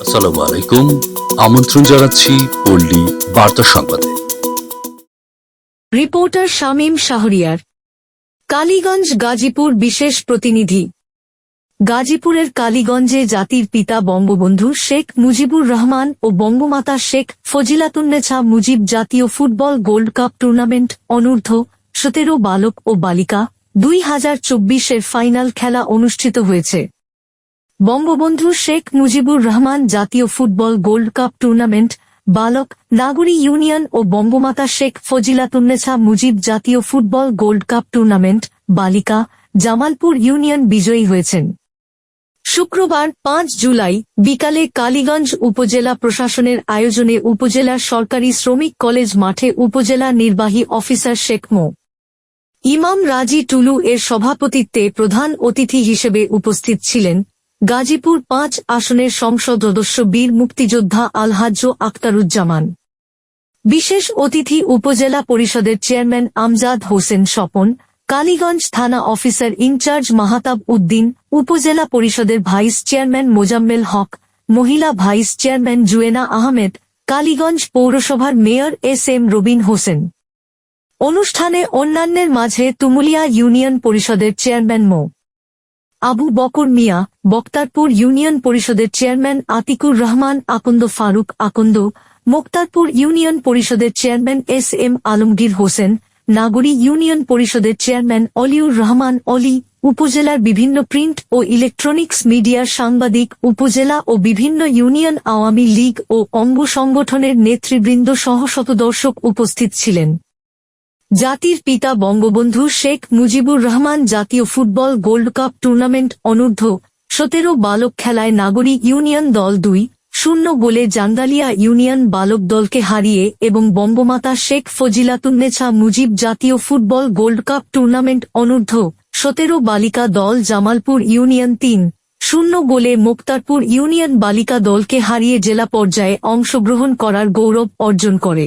আসসালামু আলাইকুম আমন্ত্রণ জানাচ্ছি পল্লী বার্তা সংবাদে। রিপোর্টার শামীম শাহরিয়ার। কালীগঞ্জ গাজীপুর বিশেষ প্রতিনিধি। গাজীপুরের কালীগঞ্জে জাতির পিতা বঙ্গবন্ধু শেখ মুজিবুর রহমান ও বঙ্গমাতা শেখ ফজিলাতুন্নেছা মুজিব জাতীয় ফুটবল গোল্ড কাপ টুর্নামেন্ট অনূর্ধ্ব সতেরো বালক ও বালিকা দুই হাজার চব্বিশের ফাইনাল খেলা অনুষ্ঠিত হয়েছে। বঙ্গবন্ধু শেখ মুজিবুর রহমান জাতীয় ফুটবল গোল্ড কাপ টুর্নামেন্ট, বালক, নাগরী ইউনিয়ন ও বঙ্গমাতা শেখ ফজিলাতুন্নেছা মুজিব জাতীয় ফুটবল গোল্ড কাপ টুর্নামেন্ট, বালিকা, জামালপুর ইউনিয়ন বিজয়ী হয়েছেন। শুক্রবার পাঁচ জুলাই বিকালে কালীগঞ্জ উপজেলা প্রশাসনের আয়োজনে উপজেলার সরকারি শ্রমিক কলেজ মাঠে উপজেলা নির্বাহী অফিসার শেখ মো. ইমাম রাজি টুলু এর সভাপতিত্বে প্রধান অতিথি হিসেবে উপস্থিত ছিলেন গাজীপুর পাঁচ আসনের সংসদ সদস্য বীর মুক্তিযোদ্ধা আলহাজ্য আক্তারুজ্জামান বিশেষ অতিথি উপজেলা পরিষদের চেয়ারম্যান আমজাদ হোসেন স্বপন, কালীগঞ্জ থানা অফিসার ইনচার্জ মাহাতাব উদ্দিন, উপজেলা পরিষদের ভাইস চেয়ারম্যান মোজাম্মেল হক, মহিলা ভাইস চেয়ারম্যান জুয়েনা আহমেদ, কালীগঞ্জ পৌরসভার mayor S M Robin Hossain. অনুষ্ঠানে অন্যান্যের মাঝে তুমুলিয়া ইউনিয়ন পরিষদের চেয়ারম্যান মো। আবু বকর মিয়া, বক্তারপুর ইউনিয়ন পরিষদের চেয়ারম্যান আতিকুর রহমান, আকন্দ ফারুক আকন্দ, মোক্তারপুর ইউনিয়ন পরিষদের chairman S M Alamgir Hossain, Nagari union পরিষদের চেয়ারম্যান অলিউর রহমান অলি, উপজেলার বিভিন্ন প্রিন্ট ও ইলেকট্রনিক্স মিডিয়ার সাংবাদিক, উপজেলা ও বিভিন্ন ইউনিয়ন আওয়ামী লীগ ও অঙ্গ সংগঠনের নেতৃবৃন্দ সহ শত দর্শক উপস্থিত ছিলেন। জাতির পিতা বঙ্গবন্ধু শেখ মুজিবুর রহমান জাতীয় ফুটবল গোল্ড কাপ টুর্নামেন্ট অনূর্ধ্ব সতেরো বালক খেলায় নাগরিক ইউনিয়ন দল দুই, শূন্য গোলে জান্দালিয়া ইউনিয়ন বালক দলকে হারিয়ে এবং বঙ্গমাতা শেখ ফজিলাতুন্নেছা মুজিব জাতীয় ফুটবল গোল্ড কাপ টুর্নামেন্ট অনূর্ধ্ব সতেরো বালিকা দল জামালপুর ইউনিয়ন তিন, শূন্য গোলে মুক্তারপুর ইউনিয়ন বালিকা দলকে হারিয়ে জেলা পর্যায়ে অংশগ্রহণ করার গৌরব অর্জন করে।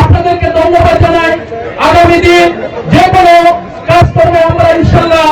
আপনাদেরকে ধন্যবাদ জানাই। আগামী দিন যে কোনো কাজ করব আমরা ইনশাল্লাহ